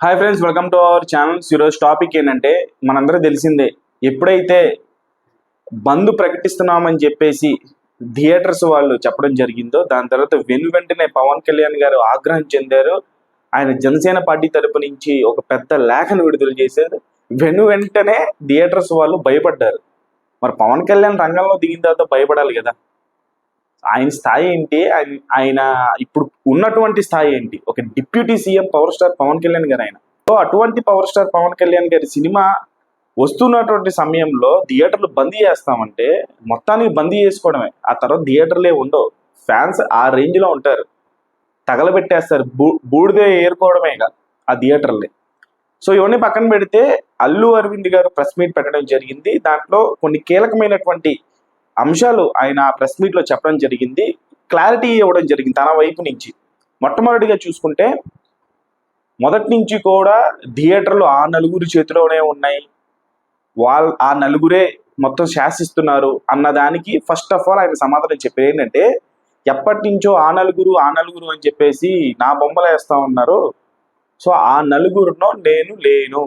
Hi friends welcome to our channels ఈరోజు topic ఏంటంటే మనందరూ తెలిసిందే ఎప్పుడైతే బంద్ ప్రకటిస్తున్నామని చెప్పేసి థియేటర్స్ వాళ్ళు చెప్పడం జరిగిందో దాని తర్వాత వెను వెంటనే పవన్ కళ్యాణ్ గారు ఆగ్రహం చెందారు. ఆయన జనసేన పార్టీ తరపు నుంచి ఒక పెద్ద లేఖను విడుదల చేశారు. వెను వెంటనే థియేటర్స్ వాళ్ళు భయపడ్డారు. మరి పవన్ కళ్యాణ్ రంగంలో దిగిన తర్వాత భయపడాలి కదా? ఆయన స్థాయి ఏంటి? ఆయన ఆయన ఇప్పుడు ఉన్నటువంటి స్థాయి ఏంటి? ఒక deputy CM power star Pawan Kalyan garu ఆయన. సో అటువంటి పవర్ స్టార్ పవన్ కళ్యాణ్ గారి సినిమా వస్తున్నటువంటి సమయంలో థియేటర్లు బందీ చేస్తామంటే మొత్తానికి బందీ చేసుకోవడమే. ఆ తర్వాత థియేటర్లే ఉండవు. ఫ్యాన్స్ ఆ రేంజ్లో ఉంటారు. తగలబెట్టేస్తారు. బూ బూడిదే ఏరుకోవడమే ఇక ఆ థియేటర్లే. సో ఇవన్నీ పక్కన పెడితే అల్లు అరవింద్ గారు ప్రెస్ మీట్ పెట్టడం జరిగింది. దాంట్లో కొన్ని కీలకమైనటువంటి అంశాలు ఆయన ప్రెస్ మీట్లో చెప్పడం జరిగింది. క్లారిటీ ఇవ్వడం జరిగింది తన వైపు నుంచి. మొట్టమొదటిగా చూసుకుంటే మొదటి నుంచి కూడా థియేటర్లు ఆ నలుగురు చేతిలోనే ఉన్నాయి. వాళ్ళ ఆ నలుగురే మొత్తం శాసిస్తున్నారు అన్న దానికి ఫస్ట్ ఆఫ్ ఆల్ ఆయన సమాధానం చెప్పేది ఏంటంటే ఎప్పటి నుంచో ఆ నలుగురు ఆ నలుగురు అని చెప్పేసి నా బొమ్మలు వేస్తా ఉన్నారు. సో ఆ నలుగురునో నేను లేను.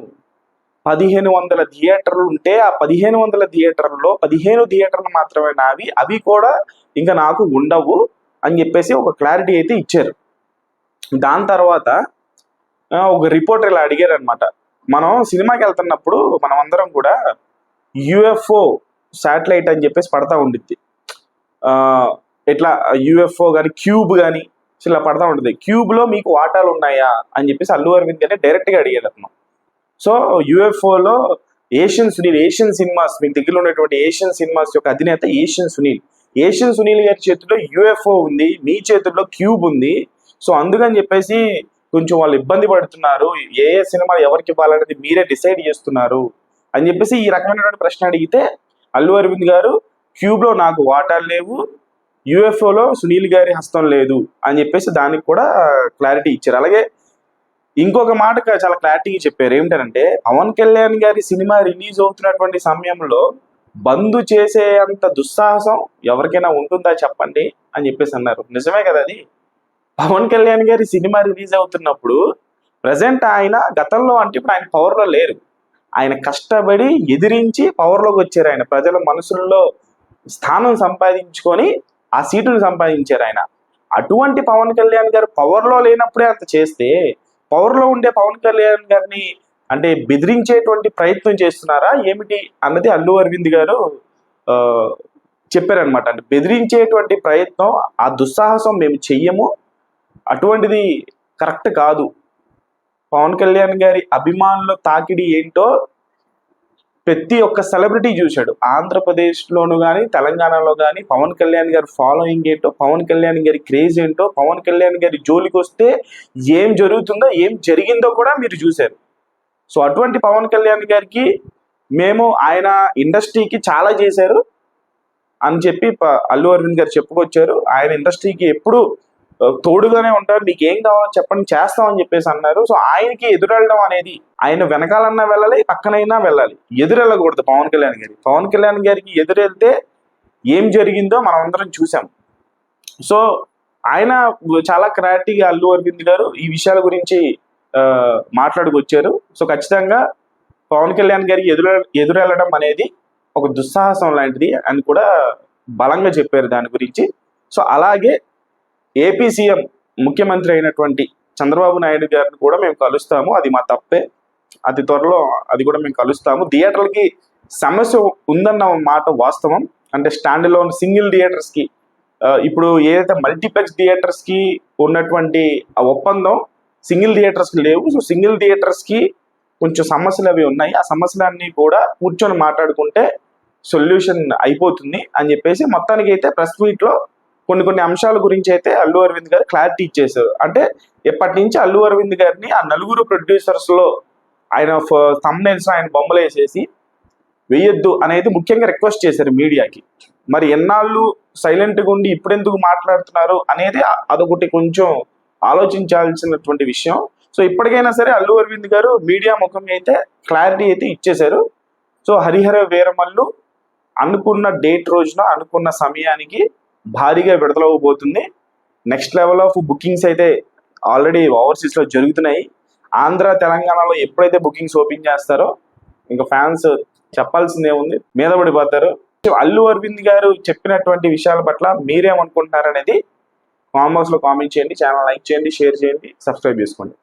పదిహేను వందల థియేటర్లు ఉంటే ఆ పదిహేను వందల థియేటర్లలో పదిహేను థియేటర్లు మాత్రమే నావి. అవి కూడా ఇంకా నాకు ఉండవు అని చెప్పేసి ఒక క్లారిటీ అయితే ఇచ్చారు. దాని తర్వాత ఒక రిపోర్టర్ ఇలా అడిగారు అనమాట మనం సినిమాకి వెళ్తున్నప్పుడు మనం అందరం కూడా యుఎఫ్ఓ శాటిలైట్ అని చెప్పేసి పడతా ఉండిద్ది. ఎట్లా యుఎఫ్ఓ కానీ క్యూబ్ కానీ ఇలా పడతా ఉంటుంది క్యూబ్లో మీకు వాటాలు ఉన్నాయా అని చెప్పేసి అల్లు అరవింద్ గానే డైరెక్ట్గా అడిగారు అతను. సో యుఎఫ్ఓలో ఏషియన్ సునీల్ ఏషియన్ సినిమాస్ మీకు దగ్గర ఉన్నటువంటి ఏషియన్ సినిమాస్ యొక్క అధినేత ఏషియన్ సునీల్. ఏషియన్ సునీల్ గారి చేతిలో యుఎఫ్ఓ ఉంది మీ చేతుల్లో క్యూబ్ ఉంది. సో అందుకని చెప్పేసి కొంచెం వాళ్ళు ఇబ్బంది పడుతున్నారు. ఏ ఏ సినిమా ఎవరికి ఇవ్వాలనేది మీరే డిసైడ్ చేస్తున్నారు అని చెప్పేసి ఈ రకమైనటువంటి ప్రశ్న అడిగితే అల్లు అరవింద్ గారు క్యూబ్లో నాకు వాటాలు లేవు యుఎఫ్ఓలో సునీల్ గారి హస్తం లేదు అని చెప్పేసి దానికి కూడా క్లారిటీ ఇచ్చారు. అలాగే ఇంకొక మాట చాలా క్లారిటీగా చెప్పారు. ఏమిటంటే పవన్ కళ్యాణ్ గారి సినిమా రిలీజ్ అవుతున్నటువంటి సమయంలో బంద్ చేసే అంత దుస్సాహసం ఎవరికైనా ఉంటుందా చెప్పండి అని చెప్పేసి అన్నారు. నిజమే కదా అది? పవన్ కళ్యాణ్ గారి సినిమా రిలీజ్ అవుతున్నప్పుడు ప్రజెంట్ ఆయన గతంలో అంటే ఇప్పుడు ఆయన పవర్లో లేరు. ఆయన కష్టపడి ఎదిరించి పవర్లోకి వచ్చారు ఆయన. ప్రజల మనసుల్లో స్థానం సంపాదించుకొని ఆ సీటును సంపాదించారు ఆయన. అటువంటి పవన్ కళ్యాణ్ గారు పవర్లో లేనప్పుడే అంత చేస్తే పవర్లో ఉండే పవన్ కళ్యాణ్ గారిని అంటే బెదిరించేటువంటి ప్రయత్నం చేస్తున్నారా? ఏమిటి? అన్నది అల్లు అరవింద్ గారు చెప్పారనమాట అంటే బెదిరించేటువంటి ప్రయత్నం ఆ దుస్సాహసం మేము చెయ్యము అటువంటిది కరెక్ట్ కాదు. పవన్ కళ్యాణ్ గారి అభిమానుల తాకిడి ఏంటో ప్రతి ఒక్క సెలబ్రిటీ చూశాడు. ఆంధ్రప్రదేశ్లోను కానీ తెలంగాణలో కానీ పవన్ కళ్యాణ్ గారి ఫాలోయింగ్ ఏంటో పవన్ కళ్యాణ్ గారి క్రేజ్ ఏంటో పవన్ కళ్యాణ్ గారి జోలికి వస్తే ఏం జరుగుతుందో ఏం జరిగిందో కూడా మీరు చూశారు. సో అటువంటి పవన్ కళ్యాణ్ గారికి మేము ఆయన ఇండస్ట్రీకి చాలా చేశారు అని చెప్పి అల్లు అరవింద్ గారు చెప్పుకొచ్చారు. ఆయన ఇండస్ట్రీకి ఎప్పుడు తోడుగానే ఉంటారు మీకు ఏం కావాలో చెప్పండి చేస్తామని చెప్పేసి అన్నారు. సో ఆయనకి ఎదురెళ్ళడం అనేది ఆయన వెనకాలన్నా వెళ్ళాలి పక్కనైనా వెళ్ళాలి. ఎదురెళ్ళకూడదు పవన్ కళ్యాణ్ గారి. పవన్ కళ్యాణ్ గారికి ఎదురెళ్తే ఏం జరిగిందో మనం అందరం చూసాం సో ఆయన చాలా క్లారిటీగా అల్లు అరవింద్ గారు ఈ విషయాల గురించి మాట్లాడుకొచ్చారు. సో ఖచ్చితంగా పవన్ కళ్యాణ్ గారికి ఎదురు ఎదురెళ్ళడం అనేది ఒక దుస్సాహసం లాంటిది అని కూడా బలంగా చెప్పారు దాని గురించి. సో అలాగే ఏపీ సీఎం ముఖ్యమంత్రి అయినటువంటి చంద్రబాబు నాయుడు గారిని కూడా మేము కలుస్తాము. అది మా తప్పే. అతి త్వరలో అది కూడా మేము కలుస్తాము. థియేటర్లకి సమస్య ఉందన్న మాట వాస్తవం. అంటే స్టాండ్ లోన్ సింగిల్ థియేటర్స్కి ఇప్పుడు ఏదైతే మల్టీప్లెక్స్ థియేటర్స్కి ఉన్నటువంటి ఆ ఒప్పందం సింగిల్ థియేటర్స్కి లేవు. సో సింగిల్ థియేటర్స్కి కొంచెం సమస్యలు అవి ఉన్నాయి. ఆ సమస్యలన్నీ కూడా కూర్చొని మాట్లాడుకుంటే సొల్యూషన్ అయిపోతుంది అని చెప్పేసి మొత్తానికి అయితే ప్రెస్ మీట్లో కొన్ని కొన్ని అంశాల గురించి అయితే అల్లు అరవింద్ గారు క్లారిటీ ఇచ్చేసారు అంటే ఎప్పటి నుంచి అల్లు అరవింద్ గారిని ఆ నలుగురు ప్రొడ్యూసర్స్లో ఆయన తమ్నైల్స్ ఆయన బొమ్మలు వేసేసి వేయొద్దు అనేది ముఖ్యంగా రిక్వెస్ట్ చేశారు మీడియాకి. మరి ఎన్నాళ్ళు సైలెంట్గా ఉండి ఇప్పుడెందుకు మాట్లాడుతున్నారు అనేది అదొకటి కొంచెం ఆలోచించాల్సినటువంటి విషయం. సో ఇప్పటికైనా సరే అల్లు అరవింద్ గారు మీడియా ముఖం అయితే క్లారిటీ అయితే ఇచ్చేశారు. సో హరిహర వీరమల్లు అనుకున్న డేట్ రోజున అనుకున్న సమయానికి భారీగా విడుదలవ్వబోతుంది నెక్స్ట్ లెవెల్ ఆఫ్ బుకింగ్స్ అయితే ఆల్రెడీ ఓవర్సీస్లో జరుగుతున్నాయి. ఆంధ్ర తెలంగాణలో ఎప్పుడైతే బుకింగ్స్ ఓపెన్ చేస్తారో ఇంకా ఫ్యాన్స్ చెప్పాల్సిందే ఉంది మీద పడిపోతారు. అల్లు అరవింద్ గారు చెప్పినటువంటి విషయాల పట్ల మీరేమనుకుంటున్నారు అనేది కామెంట్స్లో కామెంట్ చేయండి ఛానల్ లైక్ చేయండి షేర్ చేయండి సబ్స్క్రైబ్ చేసుకోండి.